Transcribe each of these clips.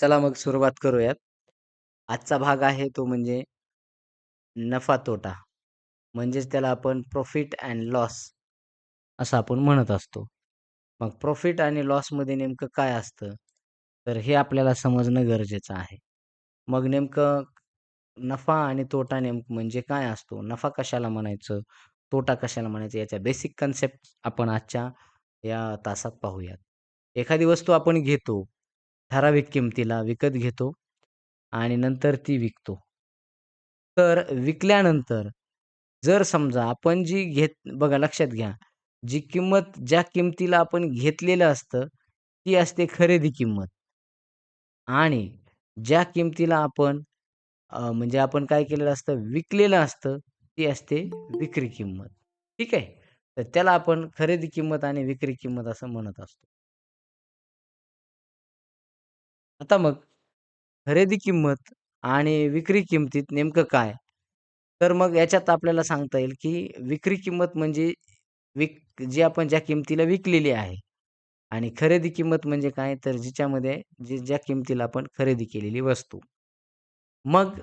चला मग सुरुवात करूयात. आजचा भाग आहे तो म्हणजे नफा तोटा. म्हणजेच त्याला आपण प्रॉफिट अँड लॉस असं आपण म्हणत असतो. मग प्रॉफिट आणि लॉसमध्ये नेमकं काय असतं? तर हे आपल्याला समजणं गरजेचं आहे. मग नेमकं नफा आणि तोटा नेमकं म्हणजे काय असतो? नफा कशाला म्हणायचं? तोटा कशाला म्हणायचं? याच्या बेसिक कन्सेप्ट आपण आजच्या या तासात पाहूयात. एखादी वस्तू आपण घेतो, ठराविक किमतीला विकत घेतो आणि नंतर ती विकतो. तर विकल्यानंतर जर समजा आपण जी घेत बघा लक्षात घ्या, जी किंमत ज्या किमतीला आपण घेतलेलं असतं, ती असते खरेदी किंमत. आणि ज्या किमतीला आपण म्हणजे आपण काय केलेलं असतं, विकलेलं असतं, ती असते विक्री किंमत. ठीक आहे? तर त्याला आपण खरेदी किंमत आणि विक्री किंमत असं म्हणत असतो. आता मग खरेदी किंमत आणि विक्री किंमतीत नेमकं काय? तर मग याच्यात आपल्याला सांगता येईल, की विक्री किंमत म्हणजे विक जी आपण ज्या किमतीला विकलेली आहे आणि खरेदी किंमत म्हणजे काय? तर जिच्यामध्ये जी ज्या किमतीला आपण खरेदी केलेली वस्तू. मग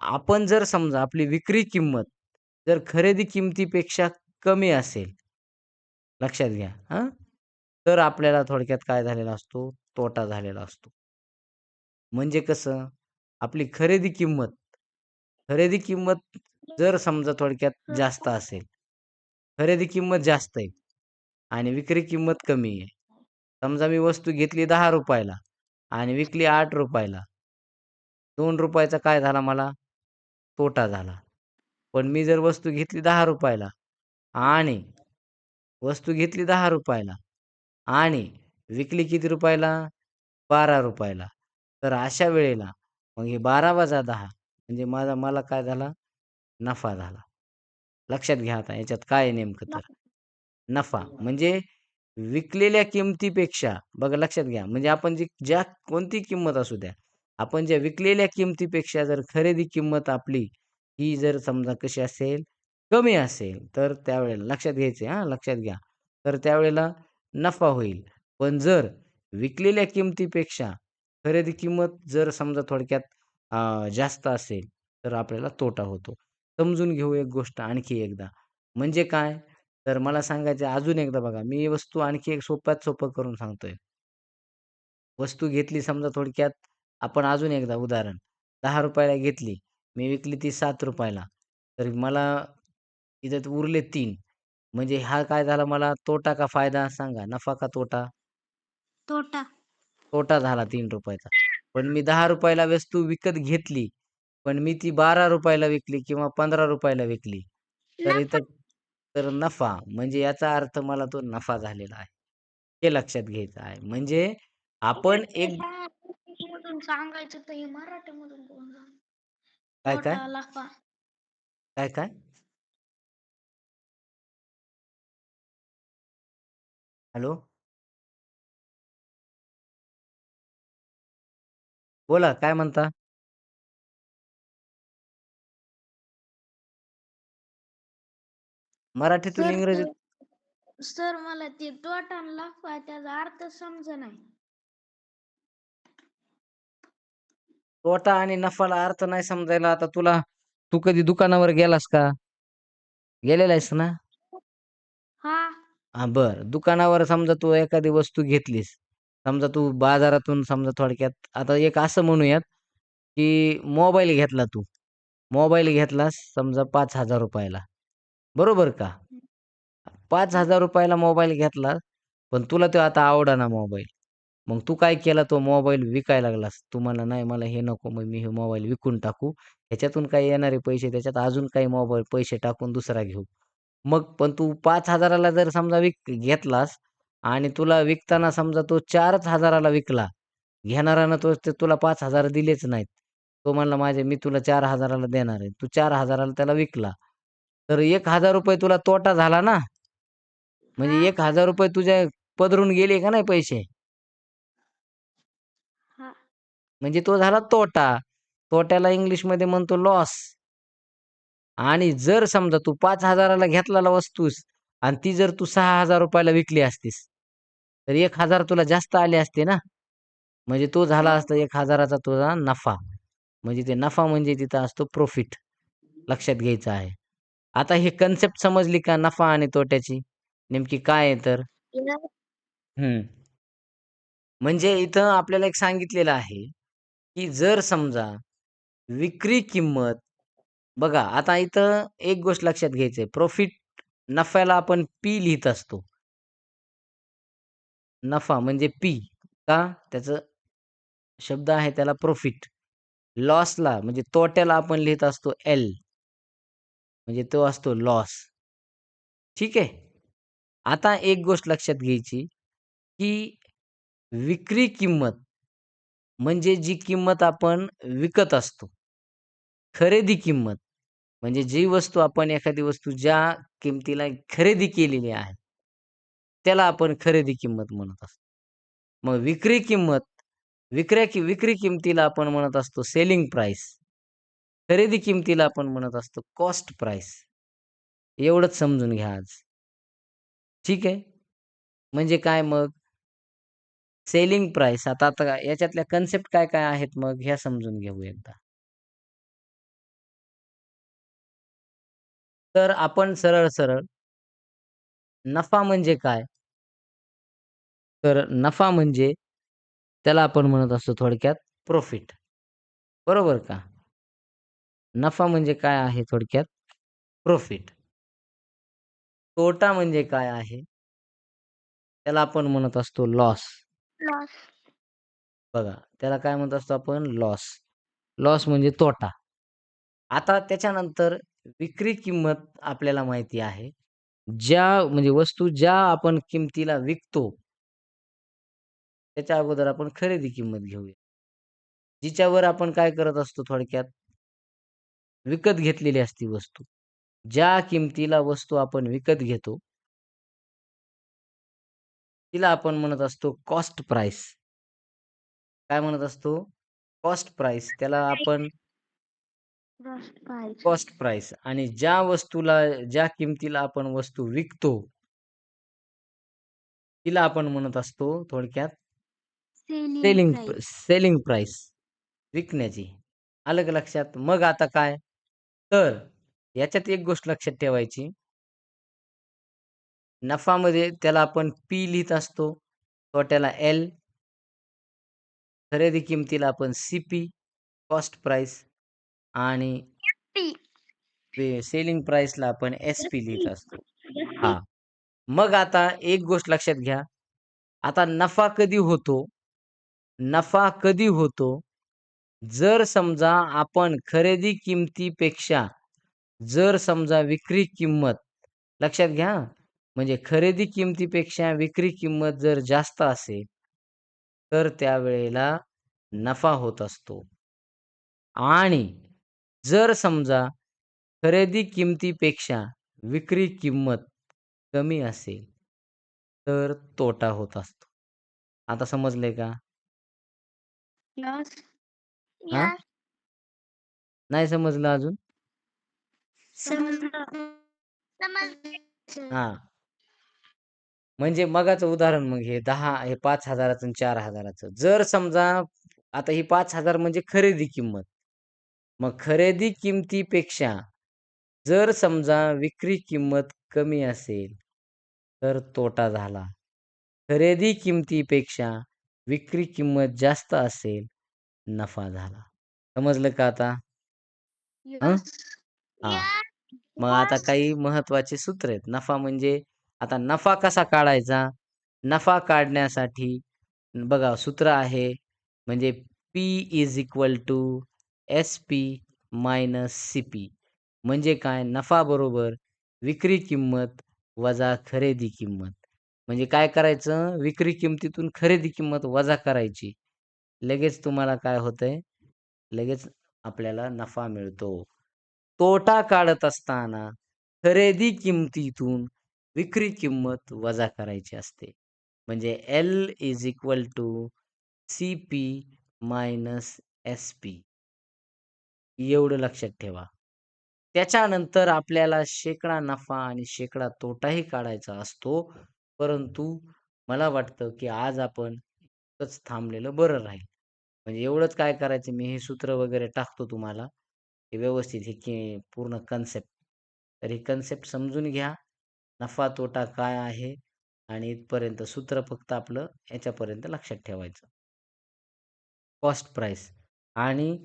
आपण जर समजा आपली विक्री किंमत जर खरेदी किमतीपेक्षा कमी असेल, लक्षात घ्या हां, तर आपल्याला थोडक्यात काय झालेला असतो? तोटा झालेला असतो. म्हणजे कसं? आपली खरेदी किंमत खरेदी किंमत जर समजा थोडक्यात जास्त असेल, खरेदी किंमत जास्त आहे आणि विक्री किंमत कमी आहे. समजा मी वस्तू घेतली ₹10 ला आणि विकली ₹8 ला. ₹2 चा काय झाला मला? तोटा झाला. पण मी जर वस्तू घेतली ₹10 ला आणि वस्तू घेतली ₹10 ला आणि विकली किती रुपयाला? ₹12 ला. तर अशा वेळेला मग हे 12 वजा 10 म्हणजे माझा मला काय झाला? नफा झाला. लक्षात घ्या आता याच्यात काय आहे नेमकं तर? नफा. म्हणजे विकलेल्या किमतीपेक्षा बघा लक्षात घ्या, म्हणजे आपण जी ज्या कोणतीही किंमत असू द्या, आपण ज्या विकलेल्या किमतीपेक्षा जर खरेदी किंमत आपली ही जर समजा कशी असेल? कमी असेल, तर त्यावेळेला लक्षात घ्यायचं हां, लक्षात घ्या. तर त्यावेळेला नफा होईल. पण जर विकलेल्या किमतीपेक्षा खरेदी किंमत जर समजा थोडक्यात जास्त असेल, तर आपल्याला तोटा होतो. समजून घेऊ एक गोष्ट आणखी एकदा. म्हणजे काय? तर मला सांगायचं अजून एकदा बघा, मी वस्तू आणखी एक सोप्यात सोपं करून सांगतोय. वस्तू घेतली समजा थोडक्यात आपण अजून एकदा उदाहरण दहा रुपयाला घेतली, मी विकली ती सात रुपयाला तर मला इथं उरले तीन म्हणजे हा काय झाला मला तोटा का फायदा सांगा? नफा का तोटा? तोटा. तोटा झाला ₹3 चा. पण मी ₹10 ला वस्तू विकत घेतली, पण मी ती ₹12 ला विकली किंवा ₹15 ला विकली. तर. इथं तर नफा म्हणजे याचा अर्थ मला तो नफा झालेला आहे. हे लक्षात घ्यायचं आहे. म्हणजे आपण एक मधून सांगायचं तर हे मराठीमधून कोण? काय, काय? तोटा, नफा. काय, काय? हॅलो? बोला काय म्हणता? मराठीतून सर इंग्रजीत सर मला ते तोटा आणि नफा त्याचा अर्थ समजेना. तोटा आणि नफाला अर्थ नाही समजायला आता तुला तू कधी दुकानावर गेलास का? गेलेला आहेस ना? हां. हां, बरं. दुकानावर समजा तू एखादी वस्तू घेतलीस. समजा तू बाजारातून समजा थोडक्यात आता एक असं म्हणूयात, की मोबाईल घेतला तू. मोबाईल घेतलास समजा पाच हजार रुपयाला बरोबर का? पाच हजार रुपयाला मोबाईल घेतला, पण तुला तो आता आवडाना मोबाईल. मग तू काय केला तो मोबाईल विकायला लागलास. तू म्हणला, "नाही मला हे नको, मग मी हे मोबाईल विकून टाकू. ह्याच्यातून काही येणारे पैसे त्याच्यात अजून काही मोबाईल पैसे टाकून दुसरा घेऊ." मग पण तू पाच हजाराला जर समजा विक घेतलास आणि तुला विकताना समजा तो 4000 ला विकला. घेणाऱ्यानं तो ते तुला 5000 दिलेच नाहीत. तो म्हणला, "माझे मी तुला 4000 ला देणार आहे." तू 4000 ला त्याला विकला. तर ₹1000 तुला तोटा झाला ना? म्हणजे हां. ₹1000 तुझ्या पदरून गेले का नाही पैसे? हां. म्हणजे तो झाला तोटा. तोट्याला इंग्लिशमध्ये म्हणतो लॉस. आणि जर समजा तू 5000 ला घेतलेला वस्तूस आणि ती जर तू ₹6000 ला विकली असतीस, तर 1000 तुला जास्त आले असते ना? म्हणजे तो झाला. असता 1000चा तुझा नफा. म्हणजे ते नफा म्हणजे तिथं असतो प्रॉफिट. लक्षात घ्यायचं आहे. आता ही कन्सेप्ट समजली का नफा आणि तोट्याची? नेमकी काय आहे तर? Yes. हं. म्हणजे इथं आपल्याला एक सांगितलेलं आहे, की जर समजा विक्री किंमत बघा आता इथं एक गोष्ट लक्षात घ्यायची आहे. प्रॉफिट नफ्याला आपण पी लिहीत असतो. नफा म्हणजे पी. का? त्याचं शब्द आहे त्याला प्रॉफिट. लॉसला म्हणजे तोट्याला आपण लिहित असतो एल. म्हणजे तो असतो लॉस. ठीक आहे. आता एक गोष्ट लक्षात घ्यायची, की विक्री किंमत म्हणजे जी किंमत आपण विकत असतो. खरेदी किंमत म्हणजे जी वस्तू आपण एखादी वस्तू ज्या किमतीला खरेदी केलेली आहे. त्याला आपण खरेदी किंमत म्हणत असतो. मग विक्री किंमत विक्र्या की विक्री किमतीला आपण म्हणत असतो सेलिंग प्राइस. खरेदी किमतीला आपण म्हणत असतो कॉस्ट प्राइस. एवढंच समजून घ्या आज. ठीक आहे. म्हणजे काय मग? सेलिंग प्राइस आता आता याच्यातल्या कन्सेप्ट काय-काय आहेत मग ह्या समजून घेऊ एकदा. तर आपण सरळ-सरळ नफा म्हणजे काय? तर नफा म्हणजे त्याला आपण म्हणत असतो थोडक्यात प्रॉफिट. बरोबर का? नफा म्हणजे काय आहे थोडक्यात? प्रॉफिट. तोटा म्हणजे काय आहे? त्याला आपण म्हणत असतो लॉस. Loss. बघा, त्याला काय म्हणत असतो आपण? लॉस. लॉस म्हणजे तोटा. आता त्याच्यानंतर विक्री किंमत आपल्याला माहिती आहे. ज्या म्हणजे वस्तू ज्या आपण किमतीला विकतो त्याच्या अगोदर आपण खरेदी किंमत घेऊया. जिच्यावर आपण काय करत असतो थोडक्यात? विकत घेतलेली असती वस्तू. ज्या किमतीला वस्तू आपण विकत घेतो तिला आपण म्हणत असतो कॉस्ट प्राइस. काय म्हणत असतो? Cost price. त्याला आपण. कॉस्ट प्राइस आणि ज्या वस्तूला ज्या किमतीला आपण वस्तू विकतो तिला आपण म्हणत असतो थोडक्यात सेलिंग. Selling price. विकण्याची. आलं का लक्षात? मग आता काय? तर याच्यात एक गोष्ट लक्षात ठेवायची. नफामध्ये त्याला आपण पी लिहीत असतो. तोट्याला एल. खरेदी किमतीला आपण सीपी कॉस्ट प्राइस आणि सेलिंग प्राइसला आपण एसपी लिहीत SP. असतो. हां. मग आता एक गोष्ट लक्षात घ्या. आता नफा कधी होतो? नफा कधी होतो? जर समजा आपण खरेदी किमतीपेक्षा जर समजा विक्री किंमत लक्षात घ्या म्हणजे खरेदी किमतीपेक्षा विक्री किंमत जर जास्त असेल तर त्यावेळेला नफा होत असतो. आणि जर समजा खरेदी किमतीपेक्षा विक्री किंमत कमी असेल तर तोटा होत असतो. आता समजलंय का? हां? नाही समजलं अजून? समजलं. समजलं. हां. म्हणजे मगाचं उदाहरण मग हे 10 हे 5,000चं आणि 4,000चं. जर समजा आता ही 5,000 म्हणजे खरेदी किंमत. मग खरेदी किमतीपेक्षा जर समजा विक्री किंमत कमी असेल तर तोटा झाला. खरेदी किमतीपेक्षा विक्री किंमत जास्त असेल, नफा झाला. समजलं का आता? हं? हां. मग आता. काही महत्त्वाचे सूत्र आहेत. नफा म्हणजे आता नफा कसा काढायचा? नफा काढण्यासाठी बघा सूत्र आहे म्हणजे P is equal to SP minus CP. म्हणजे काय? नफा बरोबर विक्री किंमत वजा खरेदी किंमत. म्हणजे काय करायचं? विक्री किमतीतून खरेदी किंमत वजा करायची. लगेच तुम्हाला काय होतंय? लगेच आपल्याला नफा मिळतो. तोटा काढत असताना खरेदी किमतीतून विक्री किंमत वजा करायची असते. म्हणजे L is equal to CP minus SP. एवढं लक्षात ठेवा. त्याच्यानंतर आपल्याला शेकडा नफा आणि शेकडा तोटाही काढायचा असतो. परंतु मला वाटतं, की आज आपण इतकंच थांबलेलं बरं राहील. म्हणजे एवढंच काय करायचं मी हे सूत्र वगैरे टाकतो तुम्हाला. हे व्यवस्थित हे की पूर्ण कन्सेप्ट. तर ही कन्सेप्ट समजून घ्या. नफा तोटा काय आहे आणि इथपर्यंत सूत्र फक्त आपलं याच्यापर्यंत लक्षात ठेवायचं. कॉस्ट प्राईस आणि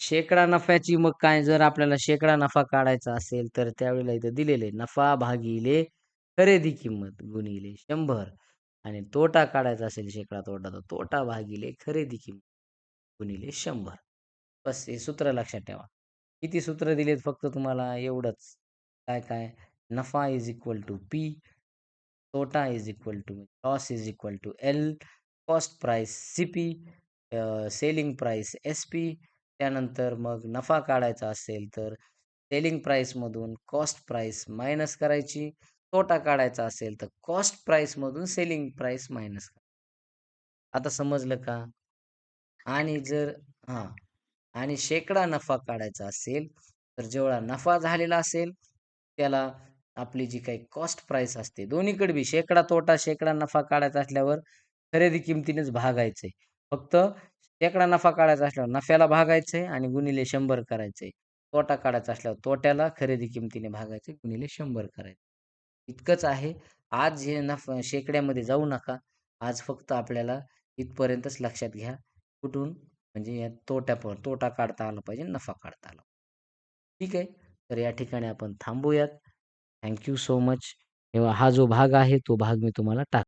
शेकडा नफ्याची मग काय जर आपल्याला शेकडा नफा काढायचा असेल तर त्यावेळेला इथं दिलेलं आहे नफा भागिले खरेदी किंमत गुणिले शंभर आणि तोटा काढायचा असेल शेकडा तोटा तर तोटा भागिले खरेदी किंमत गुणिले शंभर बस हे सूत्र लक्षात ठेवा. किती सूत्र दिलेत फक्त तुम्हाला एवढंच. काय, काय? नफा इज इक्वल टू पी, तोटा is equal to loss is equal to L, cost price CP, P selling price S P त्यानंतर मग नफा काढायचा असेल तर सेलिंग प्राईसमधून कॉस्ट प्राईस मायनस करायची. तोटा काढायचा असेल तर कॉस्ट प्राईसमधून सेलिंग प्राईस मायनस आता समजलं का? आणि जर हां. आणि शेकडा नफा काढायचा असेल, तर जेवढा नफा झालेला असेल, त्याला आपली जी काही कॉस्ट प्राईस असते, दोन्हीकडे बी शेकडा तोटा, शेकडा नफा काढायचा असल्यावर खरेदी किमतीनेच भागायचंय. फक्त शेकडा नफा काढायचा असल्यावर नफ्याला भागायचंय आणि गुणिले शंभर करायचंय. तोटा काढायचा असल्यावर तोट्याला खरेदी किमतीने भागायचे गुणिले शंभर करायचं. इतकंच आहे. आज हे नफा शेकड्यामध्ये जाऊ नका. आज फक्त आपल्याला इथपर्यंतच लक्षात घ्या. कुठून? म्हणजे या तोट्या पण तोटा काढता आला पाहिजे, नफा काढता आला. ठीक आहे. तर या ठिकाणी आपण थांबूयात. Thank you so much. तेव्हा हा जो भाग आहे तो भाग मी तुम्हाला टाक